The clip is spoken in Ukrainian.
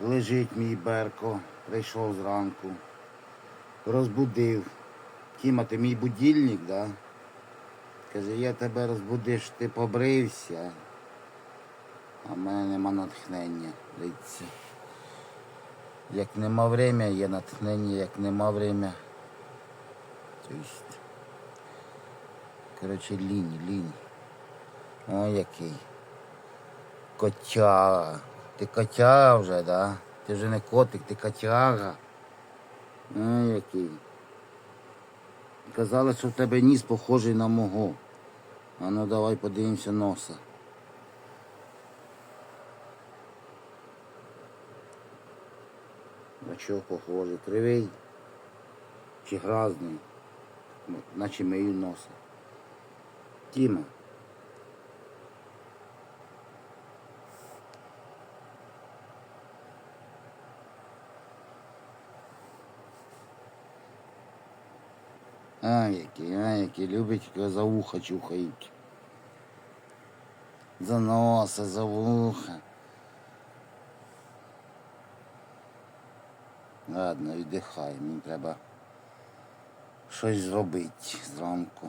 Лежить мій Берко, прийшов зранку, розбудив. Тіма, ти мій будильник, да? Каже, я тебе розбудиш, ти побрився. А в мене нема натхнення. Дивіться. Як нема время, є натхнення, як нема время. Тобто, коротше, лінь, лінь. О, який. Котяга. Ти котяга вже, да? Ти вже не котик, ти котяга. О, який. Казали, що в тебе ніс похожий на мого. А ну давай подивимося носа. На чого похожий? Кривий чи грязний? Ну, Наче мию носа. Тіма. А, які, а, які любить, за ухо чухають. За носа, за вуха. Ладно, віддихай, мені треба щось зробити зранку.